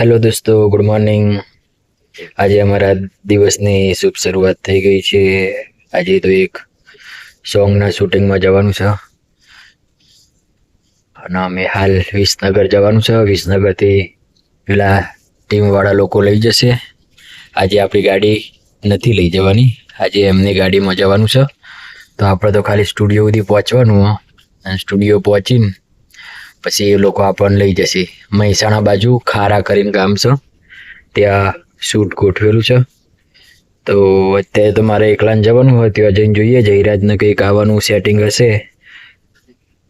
Hello દોસ્તો good morning આજે અમારા દિવસની શુભ શરૂઆત થઈ ગઈ છે. આજે તો એક સોંગના શૂટિંગમાં જવાનું છે. અને અમે હાલ વિસનગર જવાનું છે. વિસનગરથી પેલા ટીમવાળા લોકો લઈ જશે. આજે આપણી ગાડી નથી લઈ જવાની. આજે એમની ગાડીમાં જવાનું છે. તો આપણે તો ખાલી સ્ટુડિયો સુધી પહોંચવાનું. અને સ્ટુડિયો પહોંચીને પછી એ લોકો આપણને લઈ જશે. મહેસાણા બાજુ ખારા કરીને ગામ છે. ત્યાં શૂટ ગોઠવેલું છે. તો અત્યારે તો મારે એકલાને જવાનું હોય, ત્યાં જઈને જોઈએ. જયરાજને કંઈક આવવાનું સેટિંગ હશે,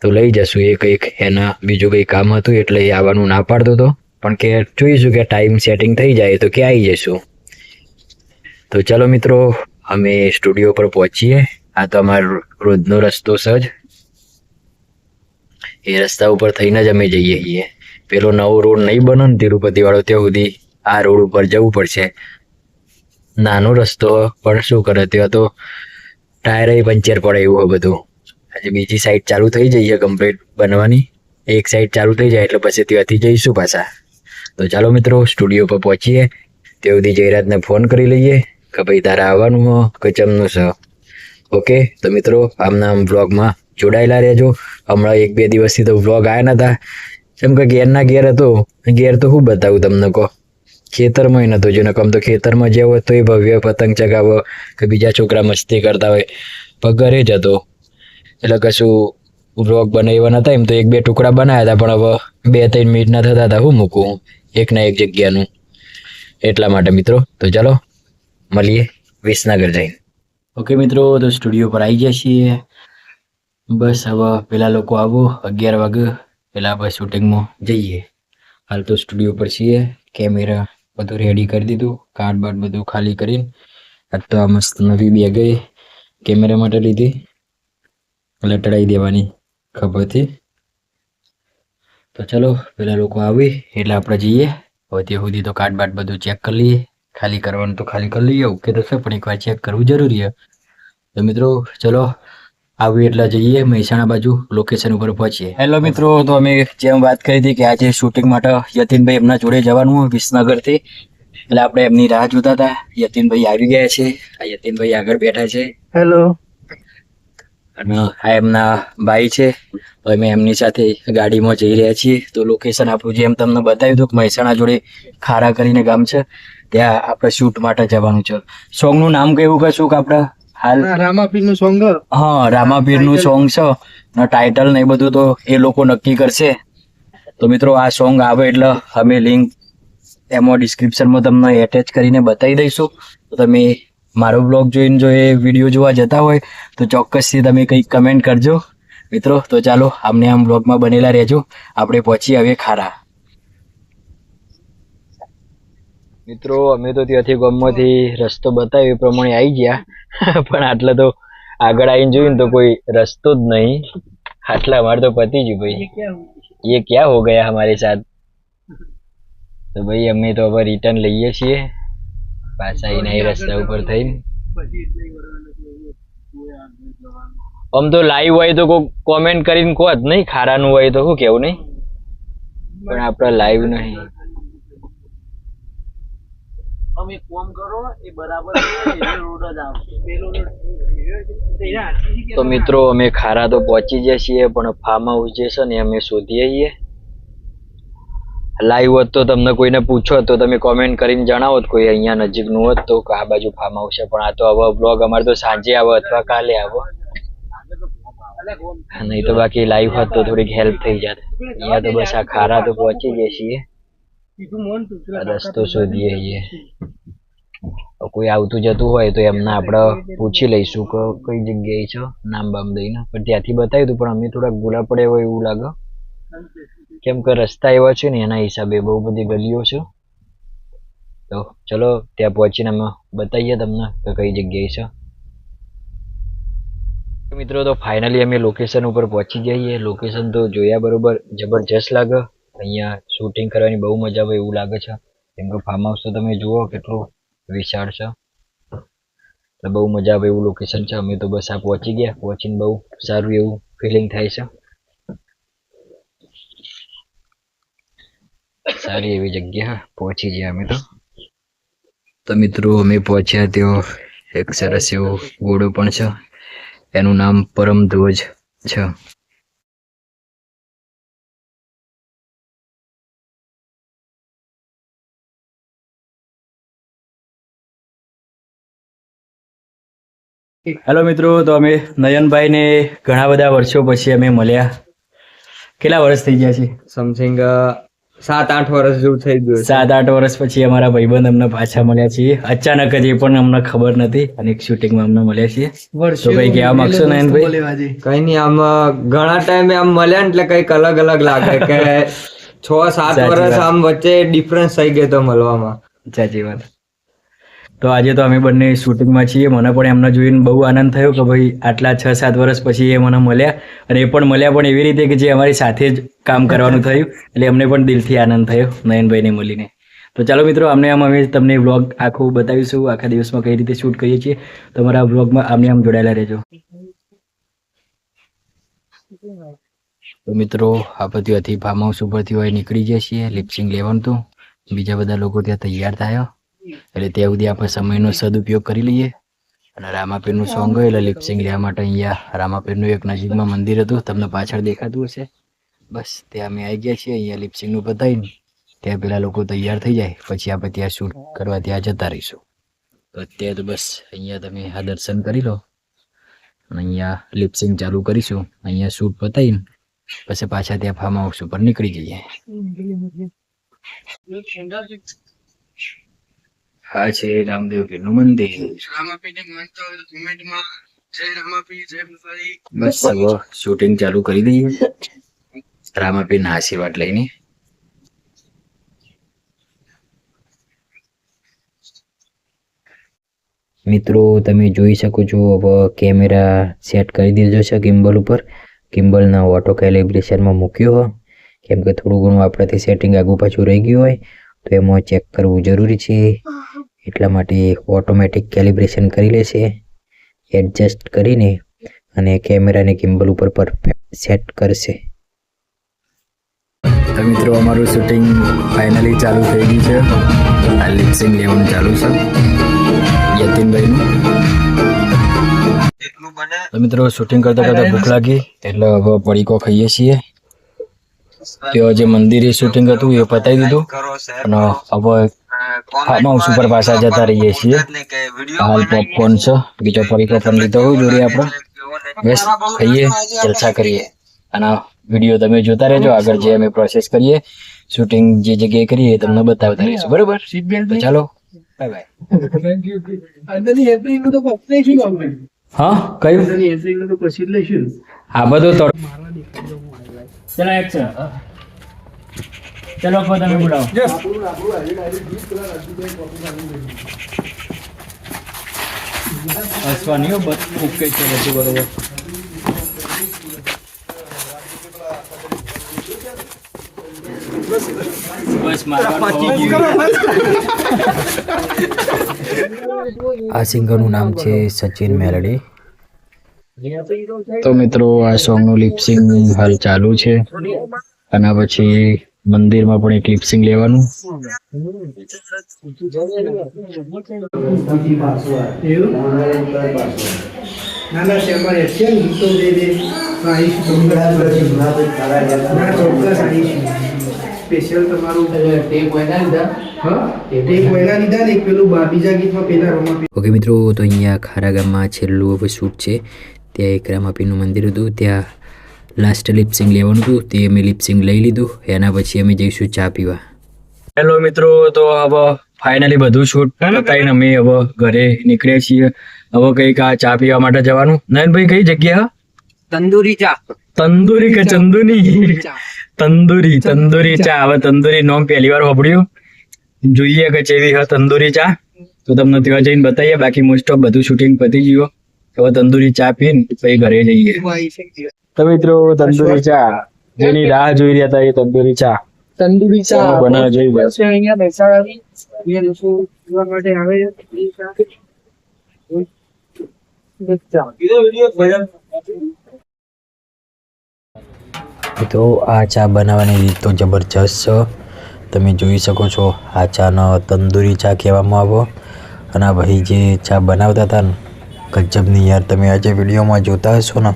તો લઈ જશું. એ કંઈક એના બીજું કંઈ કામ હતું એટલે એ આવવાનું ના પાડતો હતો. પણ કે જોઈશું કે ટાઈમ સેટિંગ થઈ જાય તો કે આવી જઈશું. તો ચાલો મિત્રો, અમે સ્ટુડિયો પર પહોંચીએ. આ તો અમારો રોજનો રસ્તો છે જ. એ રસ્તા ઉપર થઈને જ અમે જઈએ છીએ. પેલો નવો રોડ નહીં બને ને તિરુપતિ વાળો ત્યાં સુધી આ રોડ ઉપર જવું પડશે. નાનો રસ્તો પણ શું કરે, ત્યાં તો ટાયર પંચર પડે એવું હોય બધું. આજે બીજી સાઈડ ચાલુ થઈ જઈએ કમ્પ્લીટ બનવાની. એક સાઈડ ચાલુ થઈ જાય એટલે પછી ત્યાંથી જઈશું પાછા. તો ચાલો મિત્રો સ્ટુડિયો પર પહોંચીએ. ત્યાં સુધી જયરાજને ફોન કરી લઈએ કે ભાઈ તારે આવવાનું હો કે છે. ઓકે તો મિત્રો, આમના આમ બ્લોગમાં જોડાયેલા રહેજો. હમણાં એક બે દિવસથી તો વ્લોગ આવ્યા નતા જેમ કે ઘેરના ઘેર હતો. ઘેર તો શું બતાવું તમને કહો. ખેતરમાં નતો જો નકમ તો ખેતરમાં જે હોય તો એ ભવ્ય પતંગ ચગાવો કે બીજા છોકરા મસ્તી કરતા હોય. પણ ઘરે જ હતો. એટલે કશું વ્લોગ બનાવ્યા નતા. એમ તો એક બે ટુકડા બનાવ્યા હતા, પણ હવે બે ત્રણ મિનિટના થતા હતા હું મૂકું. એકના એક જગ્યાનું. એટલા માટે મિત્રો. તો ચાલો, મળીએ વિસનગર જઈને. ઓકે મિત્રો, તો સ્ટુડિયો પર આવી ગયા છીએ. બસ હવે પેલા લોકો આવો, અગિયાર વાગે પેલા આપણે શૂટિંગમાં જઈએ. હાલ તો સ્ટુડિયો પર છીએ કેમેરા બધું રેડી કરી દીધું કાર્ડ બાર્ડ બધું ખાલી કરીને. આ તો આ મસ્ત નવી બેગ કેમેરા માટે લીધી. લટડાઈ દેવાની ખબરથી તો ચલો, પેલા લોકો આવી, એટલે આપણે જઈએ. હવે ત્યાં સુધી તો કાર્ડ બાર્ડ બધું ચેક કરી લઈએ. ખાલી કરવાનું તો ખાલી કરી લઈએ ઓકે તો છે, પણ એકવાર ચેક કરવું જરૂરી છે. તો મિત્રો, ચલો આવી એટલે જઈએ મહેસાણા બાજુ લોકેશન ઉપર પહોંચીએ. હેલો મિત્રો તો અમે જેમ વાત કરી હતી કે આજે શૂટિંગ માટે યતિનભાઈ એમના જોડે જવાનું હોય વિસનગરથી. એટલે આપણે એમની રાહ જોતા હતા. યતિનભાઈ આવી ગયા છે. આ યતિનભાઈ આગળ બેઠા છે. હેલો અને આ એમના ભાઈ છે. અમે એમની સાથે ગાડીમાં જઈ રહ્યા છીએ. તો લોકેશન આપણું જેમ તમને બતાવ્યું હતું કે મહેસાણા જોડે ખારા કરીને ગામ છે ત્યાં આપણે શૂટ માટે જવાનું છે. સોંગનું નામ કેવું કશું કે આપણે? હાલ રામાપીરનું સોંગ હા. રામાપીરનું સોંગ છે ને ટાઇટલ ને બધું તો એ લોકો નક્કી કરશે. તો મિત્રો આ સોંગ આવે એટલે અમે લિંક એમાં ડિસ્ક્રિપ્શનમાં તમને એટેચ કરીને બતાવી દઈશું. તો તમે મારો બ્લોગ જોઈને જો એ વીડિયો જોવા જતા હોય તો ચોક્કસથી તમે કંઈક કમેન્ટ કરજો. મિત્રો તો ચાલો આમને આમ બ્લોગમાં બનેલા રહેજો. આપણે પહોંચી હવે ખારા. મિત્રો અમે તો ત્યાંથી ગમમાંથી રસ્તો બતાવ્યો એ પ્રમાણે આવી ગયા. પણ આટલા તો આગળ આવીને જોયું તો કોઈ રસ્તો જ નહીં. આટલા અમારે તો પતી જ ભાઈ. એ ક્યાં હો ગયા અમારી સાથ તો ભાઈ અમે તો હવે રિટર્ન લઈએ છીએ. પાછા એના રસ્તા ઉપર થઈને. આમ તો લાઈવ હોય તો કોઈ કોમેન્ટ કરીને કહો જ નહીં. ખારાનું હોય તો શું કેવું નહીં? પણ આપણે લાઈવ નહીં. તમે કોમ કરો એ બરાબર રોડ જ આવશે. પેલો તો મિત્રો અમે ખારા તો પહોંચી ગયા છીએ પણ ફાર્મ હાઉસ જે છે ને અમે શોધીએ છીએ. લાઈવ હોત તો તમને કોઈને પૂછો તો તમે કોમેન્ટ કરીને જણાવો કોઈ અહીંયા નજીકનું હોત તો આ બાજુ ફાર્મ હાઉસ છે પણ આ તો હવે બ્લોગ અમારે તો સાંજે આવે અથવા કાલે આવો. નહીં તો બાકી લાઈવ હોત તો થોડીક હેલ્પ થઈ જાત. અહીંયા તો બસ આ ખારા તો પહોંચી જઈએ છીએ. રસ્તો શોધીએ છીએ. કોઈ આવતું જતું હોય તો એમને આપણે પૂછી લઈશું કે કઈ જગ્યાએ છે નામ બામ દઈને. પણ ત્યાંથી બતાવ્યું હતું પણ અમે થોડાક ભૂલા પડે હોય એવું લાગે. કેમ કે રસ્તા એવા છે ને એના હિસાબે બહુ બધી ગલીઓ છે. તો ચલો ત્યાં પહોંચીને અમે બતાવીએ તમને કે કઈ જગ્યાએ છે. મિત્રો તો ફાઇનલી અમે લોકેશન ઉપર પહોંચી જઈએ. લોકેશન તો જોયા બરોબર જબરજસ્ત લાગે. અહીંયા શૂટિંગ કરવાની બહુ મજા આવે એવું લાગે છે. કેમ કે ફાર્મ હાઉસ તો તમે જુઓ કેટલું વિશાળ છે. એટલે બહુ મજા આવે એવું લોકેશન છે. અમે તો બસ આ પહોંચી ગયા. પહોંચીને બહુ સારું એવું ફિલિંગ થાય છે. સારી એવી જગ્યા પહોંચી ગયા અમે તો. તો મિત્રો, અમે પહોંચ્યા તેઓ એક સરસ એવો ઘોડો પણ છે. એનું નામ પરમ ધ્વજ છે. હેલો મિત્રો તો અમે નયનભાઈને ઘણા બધા વર્ષો પછી અમે મળ્યા. કેટલા વર્ષ થઈ ગયા છે? સમથિંગ સાત આઠ વર્ષ જેવું થઈ ગયું સાત આઠ વર્ષ પછી અમારા ભાઈબંધ અમને પાછા મળ્યા છીએ. અચાનક જ એ પણ અમને ખબર નથી અને એક શૂટિંગમાં અમને મળ્યા છીએ. તો કઈ કહેવા માંગશો નયનભાઈ? કઈ નહીં આમ ઘણા ટાઈમે આમ મળ્યા ને એટલે કંઈક અલગ અલગ લાગે કે છ સાત વર્ષ આમ વચ્ચે ડિફરન્સ થઈ ગયો તો મળવામાં. સાચી વાત. તો આજે તો અમે બંને શૂટિંગમાં છીએ. મને પણ એમને જોઈને બહુ આનંદ થયો કે ભાઈ આટલા છ સાત વર્ષ પછી એ મને મળ્યા. અને એ પણ મળ્યા પણ એવી રીતે કે જે અમારી સાથે જ કામ કરવાનું થયું. એટલે અમને પણ દિલથી આનંદ થયો નયનભાઈને મળીને. તો ચાલો મિત્રો અમને આમ અમે તમને વ્લોગ આખું બતાવીશું આખા દિવસમાં કઈ રીતે શૂટ કરીએ છીએ. તમારા વ્લોગમાં આમને આમ જોડાયેલા રહેજો. તો મિત્રો આ હતી ફાર્મ હાઉસ ઉપરથી હોય નીકળી જઈએ છીએ. લિપસિંગ લેવાનું હતું બીજા બધા લોકો ત્યાં તૈયાર થયા. એટલે ત્યાં સુધી આપણે સમયનો સદુપયોગ કરી લઈએ. અને રામાપીરનું સોંગ હોય એટલે લિપસિંગ લેવા માટે અહીંયા રામાપીરનું એક નજીકમાં મંદિર હતું. તમને પાછળ દેખાતું હશે. બસ ત્યાં અમે આવી ગયા છીએ અહીંયા લિપસિંગનું બતાવીને ત્યાં પેલા લોકો તૈયાર થઈ જાય. પછી આપણે ત્યાં શૂટ કરવા ત્યાં જતા રહીશું. તો અત્યારે તો બસ, અહીંયા તમે આ દર્શન કરી લો. અને અહીંયા લિપસિંગ ચાલુ કરીશું. અહીંયા શૂટ પતાવીને પછી પાછા ત્યાં ફાર્મ હાઉસ ઉપર નીકળી જઈએ. આ છે રામદેવ પીરનું મંદિર બસ, હવે શૂટિંગ ચાલુ કરી દઈએ. રામાપીરના આશીર્વાદ લઈને. મિત્રો, તમે જોઈ શકો છો, હવે કેમેરા સેટ કરી દીધો છે ગિમ્બલ ઉપર. ગિમ્બલના ઓટો કેલિબ્રેશનમાં મૂક્યો. કેમ કે થોડું ઘણું આપણાથી સેટિંગ આગુ પાછું રહી ગયું હોય. તો એમાં ચેક કરવું જરૂરી છે. એટલા માટે ઓટોમેટિક કેલિબ્રેશન કરી લેશે એડજસ્ટ કરીને અને કેમેરાને કિમ્બલ ઉપર પરફેક્ટ સેટ કરશે. તો મિત્રો અમારું શૂટિંગ ફાઇનલી ચાલુ થઈ ગયું છે. આ લિપસિંગ લેવાનું ચાલુ છે. યતિનભાઈનું. તો મિત્રો શૂટિંગ કરતા કરતા ભૂખ લાગી એટલે હવે પડીકો ખાઈએ છીએ. તેઓ જે મંદિરે શૂટિંગ હતું એ પતાવી દીધું. અને હવે ફાર્મ ઉપર પાછા જતા રહીએ છીએ. હાલ પોપકોર્ન છે. બીજો પડીકો પણ લીધો હોય જોડે આપણે. બસ ખાઈએ જલસા કરીએ. અને વીડિયો તમે જોતા રહેજો. આગળ જે અમે પ્રોસેસ કરીએ શૂટિંગ જે જગ્યાએ કરીએ એ તમને બતાવતા રહીશું. બરોબર? તો ચાલો. બાય બાય હા કયું? હા બધું તો ચલો એક છે. ચલો કો તમે બોલાવો હસવાની હો બસ ઓકે છે બધું બરોબર. બસ. આ સિંગરનું નામ છે સચિન મેલડી. તો મિત્રો, આ સોંગનું લિપસિંગ હાલ ચાલુ છે. અને પછી મંદિરમાં પણ એક લિપસિંગ લેવાનું. ઓકે મિત્રો, તો અહીંયા ખારા ગામમાં છેલ્લું હવે શૂટ છે. ત્યાં એક રામાપીનું મંદિર હતું. ત્યાં લાસ્ટ લિપસિંગ લેવાનું હતું. તે અમે લિપસિંગ લઈ લીધું. એના પછી અમે જઈશું ચા પીવા. હેલો મિત્રો તો હવે ફાઇનલી બધું શૂટ પતાવીને અમે હવે ઘરે નીકળ્યા છીએ. હવે કંઈક આ ચા પીવા માટે જવાનું. નયનભાઈ કઈ જગ્યા? તંદુરી ચા. તંદુરી કે ચંદુની? તંદુરી તંદુરી ચા. હવે તંદુરી નોમ પહેલી વાર વાપર્યું જોઈએ કે ચેવી હ તંદુરી ચા. તો તમને ત્યાં જઈને બતાવીએ. બાકી મોસ્ટ ઓફ બધું શૂટિંગ પતી ગયું. હવે તંદુરી ચા પીને પછી ઘરે જઈએ. તો મિત્રો તંદુરી ચા જેની રાહ જોઈ રહ્યા હતા એ તંદુરી ચા. તંદુરી ચા બનાવવા જોઈ ગયા છે અહીંયા મહેસાણાની. અહીંયા લોકો જોવા માટે આવે એ. મિત્રો આ ચા બનાવવાની રીત તો જબરજસ્ત છે. તમે જોઈ શકો છો આ ચાનો તંદૂરી ચા કહેવામાં આવો. અને ભાઈ જે ચા બનાવતા હતા ને ગજબની યાર, તમે આજે વિડીયોમાં જોતા હશો ને,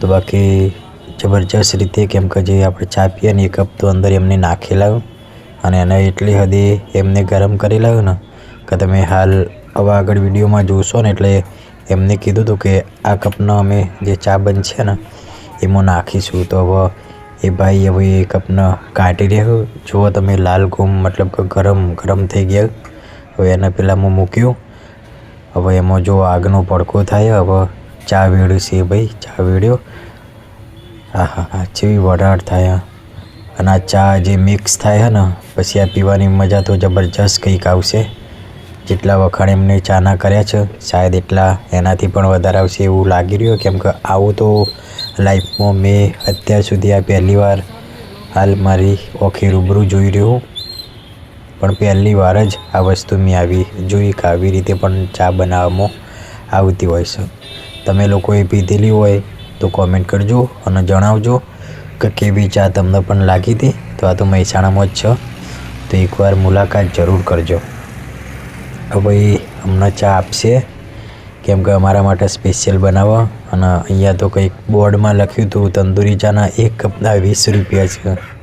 તો બાકી જબરજસ્ત રીતે કેમ કે જે આપણે ચા પીએ ને એ કપ તો અંદર એમને નાખેલા અને એને એટલી હદે એમને ગરમ કરી લાવ્યું ને, કે તમે હાલ હવે આગળ વિડીયોમાં જોશો ને એટલે એમને કીધું હતું કે આ કપનો અમે જે ચા બનશે ને, એમાં નાખીશું. તો હવે એ ભાઈ હવે એ કપને કાઢી રહ્યો. જુઓ તમે લાલ ગુમ મતલબ કે ગરમ ગરમ થઈ ગયા. હવે એને પહેલાં હું મૂક્યું. હવે એમાં જો આગનો પડકો થાય, હવે ચા વેડ્યું છે ભાઈ, ચા વેડ્યો. હા હા હા જેવી વઢાટ થાય અને આ ચા જે મિક્સ થાય ને, પછી આ પીવાની મજા તો જબરજસ્ત કંઈક આવશે. જેટલા વખાણ એમને ચાના કર્યા છે, શાયદ એટલા એનાથી પણ વધારે આવશે એવું લાગી રહ્યું, કેમ કે આવું તો લાઈફમાં મેં અત્યાર સુધી આ પહેલીવાર હાલ મારી ઓખી રૂબરૂ જોઈ રહ્યું પણ પહેલી વાર જ આ વસ્તુ મેં આવી જોઈ કે આવી રીતે પણ ચા બનાવવામાં આવતી હોય છે. તમે લોકોએ પીધેલી હોય તો કોમેન્ટ કરજો અને જણાવજો કે કેવી ચા તમને પણ લાગી હતી. તો આ તો મહેસાણામાં જ છે. તો એકવાર મુલાકાત જરૂર કરજો. હવે હમણાં ચા આપશે. કેમ કે અમારા માટે સ્પેશિયલ બનાવવા અને અહીંયા તો કંઈક બોર્ડમાં લખ્યું હતું, તંદૂરી ચાના એક કપના વીસ રૂપિયા છે.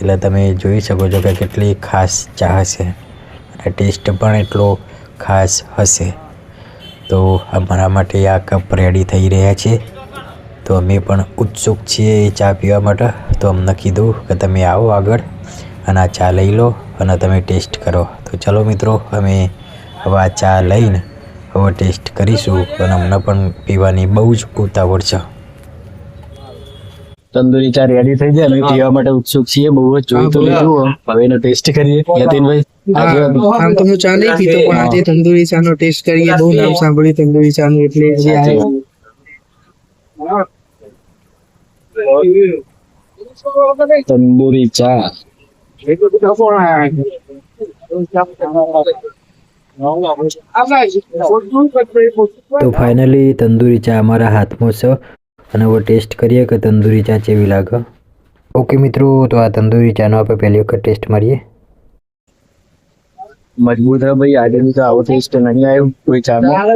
એટલે તમે જોઈ શકો છો કે કેટલી ખાસ ચા હશે. અને ટેસ્ટ પણ એટલો ખાસ હશે. તો અમારા માટે આ કપ રેડી થઈ રહ્યા છે. તો અમે પણ ઉત્સુક છીએ એ ચા પીવા માટે. તો અમને કીધું કે તમે આવો આગળ અને આ ચા લઈ લો અને તમે ટેસ્ટ કરો. તો ચલો મિત્રો, અમે હવે આ ચા લઈને હવે ટેસ્ટ કરીશું અને અમને પણ પીવાની બહુ જ ઉતાવળ છે. તંદૂરી ચા રેડી થઈ જાય. અમે પીવા માટે ઉત્સુક છીએ બહુ જ જોઈ તો લીધું હવે એનો ટેસ્ટ કરીએ. યતીનભાઈ આમ તો હું ચા નહીં પીતો પણ આજે તંદુરી ચા નો ટેસ્ટ કરીએ. બહુ નામ સાંભળ્યું તંદુરી ચા નું એટલે જે આ તંદુરી ચા. તો ફાઇનલી તંદુરી ચા અમારા હાથમાં છે. અને હવે ટેસ્ટ કરીએ કે તંદૂરી ચા ચેવી લાગે? ઓકે મિત્રો તો આ તંદૂરી ચાનો આપણે પહેલી વખત ટેસ્ટ મારીએ. મજબૂત હે ભાઈ આજે તો આવો ટેસ્ટ નહીં આવ્યો કોઈ ચામાં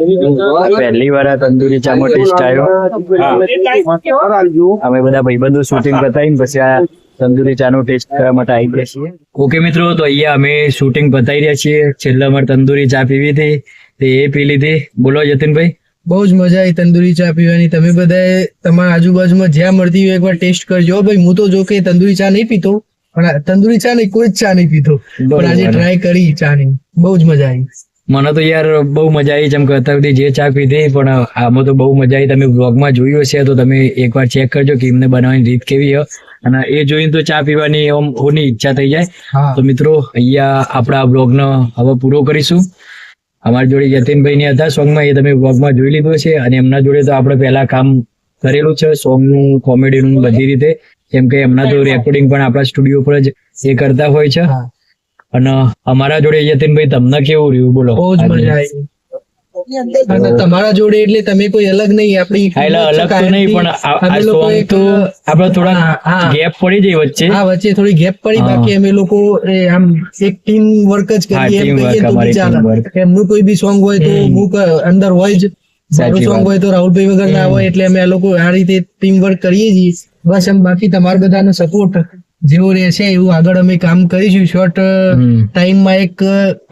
પહેલી વાર આ તંદૂરી ચામાં ટેસ્ટ આવ્યો. અમે બધા ભાઈબંધો શૂટિંગ બતાવીને પછી આ તંદૂરી ચાનો ટેસ્ટ કરવા માટે આવી ગયા છીએ. ઓકે મિત્રો તો અહીંયા અમે શૂટિંગ બતાવી રહ્યા છીએ. છેલ્લા અમારે તંદૂરી ચા પીવી હતી તે એ પી લીધી. બોલો જતીનભાઈ. બહુ જ મજા આવી તંદુરી ચા પીવાની. તમે બધાએ તમારા આજુબાજુમાં જ્યાં મળતી હોય એકવાર ટેસ્ટ કરજો. ભાઈ હું તો જો કે તંદુરી ચા નહીં પીતો પણ તંદુરી ચા નહીં કોઈ જ ચા નહીં પીતો. પણ આજે ટ્રાય કરી ચા ની બહુ જ મજા આવી. મને તો યાર બહુ મજા આવી. જેમ કે અત્યાર જે ચા પીધી પણ આમાં તો બહુ મજા આવી. તમે બ્લોગમાં જોયું હશે તો તમે એકવાર ચેક કરજો કે એમને બનાવવાની રીત કેવી હોય અને એ જોઈને તો ચા પીવાની ઓની ઈચ્છા થઈ જાય. તો મિત્રો અહીંયા આપણા બ્લોગનો હવે પૂરો કરીશું. અમારી જોડે જતીનભાઈ ની હતા. સોંગમાં એ તમે બ્લોગમાં જોઈ લીધું છે અને એમના જોડે તો આપણે પહેલા કામ કરેલું છે. સોંગનું કોમેડીનું બધી રીતે. કેમ કે એમના તો રેકોર્ડિંગ પણ આપણા સ્ટુડિયો પર જ એ કરતા હોય છે. અને અમારા જોડે યતીનભાઈ તમને કેવું રહ્યું? બોલો. બહુ જ મજા આવી. અને તમારા જોડે એટલે તમે કોઈ અલગ નહીં આપણી એટલે અલગ તો નહીં પણ અમે લોકો એક, તો આપણે થોડા. ગેપ પડી જઈ વચ્ચે. હા વચ્ચે થોડી ગેપ પડી બાકી અમે લોકો આમ એક ટીમ વર્ક જ કરીએ એમ કહીએ તો ચાલે. એમનું કોઈ બી સોંગ હોય તો હું અંદર હોય જ. સારું સોંગ હોય તો રાહુલભાઈ વગર ના હોય એટલે અમે આ લોકો આ રીતે ટીમ વર્ક કરીએ છીએ. બસ એમ બાકી તમારા બધાનો સપોર્ટ જેવો રહેશે એવું આગળ અમે કામ કરીશું. શોર્ટ ટાઈમમાં એક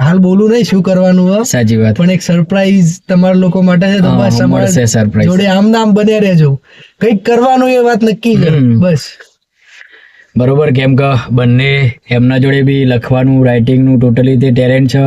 હાલ બોલું નહીં શું કરવાનું હોય સાચી વાત. પણ એક સરપ્રાઈઝ તમારા લોકો માટે છે. તો બસ અમારા surprise. જોડે આમ નામ બન્યા રહેજો. કંઈક કરવાનું એ વાત નક્કી છે. બસ. બરોબર કેમ કે બંને એમના જોડે બી લખવાનું રાઇટિંગનું ટોટલી તે ટેલેન્ટ છે.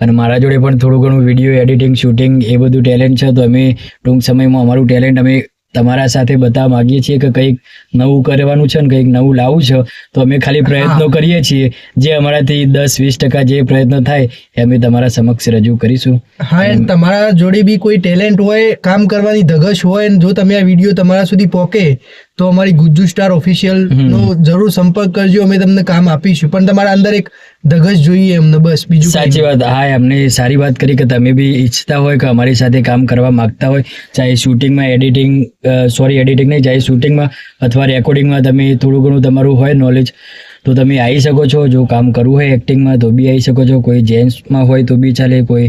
અને મારા જોડે પણ થોડું ઘણું વીડિયો એડિટિંગ શૂટિંગ એ બધું ટેલેન્ટ છે. તો અમે ટૂંક સમયમાં અમારું ટેલેન્ટ અમે તમારા સાથે બતાવવા માંગીએ છીએ કે કંઈક નવું કરવાનું છે ને કંઈક નવું લાવવું છે તો અમે ખાલી પ્રયત્નો કરીએ છીએ. જે અમારાથી દસ વીસ ટકા જે પ્રયત્ન થાય એ અમે તમારા સમક્ષ રજૂ કરીશું. હા તમારા જોડે બી કોઈ ટેલેન્ટ હોય કામ કરવાની ધગશ હોય જો તમે આ વીડિયો તમારા સુધી પહોંચે તો અમારી ગુજ્જુ સ્ટાર ઓફિશિયલ નો જરૂર સંપર્ક કરજો અમે તમને કામ આપીશું. પણ તમારા અંદર એક ધગજ જોઈએ અમને બસ બીજું સાચી વાત. હા અમને સારી વાત કરી કે તમે બી ઈચ્છતા હોય કે અમારી સાથે કામ કરવા માંગતા હોય ચાહે શૂટિંગમાં એડિટિંગ સોરી એડિટિંગ નહીં ચાહે શૂટિંગમાં અથવા રેકોર્ડિંગમાં તમે થોડું ઘણું તમારું હોય નોલેજ તો તમે આવી શકો છો, જો કામ કરવું હોય એક્ટિંગમાં તો બી આવી શકો છો, કોઈ જેન્ટ્સમાં હોય તો બી ચાલે, કોઈ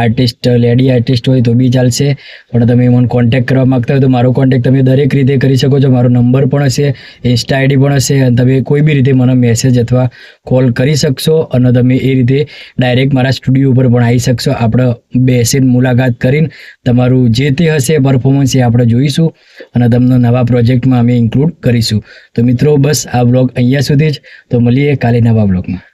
આર્ટિસ્ટ, લેડી આર્ટિસ્ટ હોય તો બી ચાલશે. પણ તમે મને કોન્ટેક્ટ કરવા માગતા હોય તો મારો કોન્ટેક્ટ તમે દરેક રીતે કરી શકો છો, મારો નંબર પણ હશે ઇન્સ્ટા આઈડી પણ હશે, અને તમે કોઈ બી રીતે મને મેસેજ અથવા કોલ કરી શકશો, અને તમે એ રીતે ડાયરેક્ટ મારા સ્ટુડિયો ઉપર પણ આવી શકશો. આપણે બેસીને મુલાકાત કરીને તમારું જે તે હશે પરફોર્મન્સ એ આપણે જોઈશું, અને તમને નવા પ્રોજેક્ટમાં અમે ઇન્ક્લુડ કરીશું. તો મિત્રો, બસ આ બ્લોગ અહીંયા સુધી જ. તો મળીએ કાલે નવા બ્લોગમાં.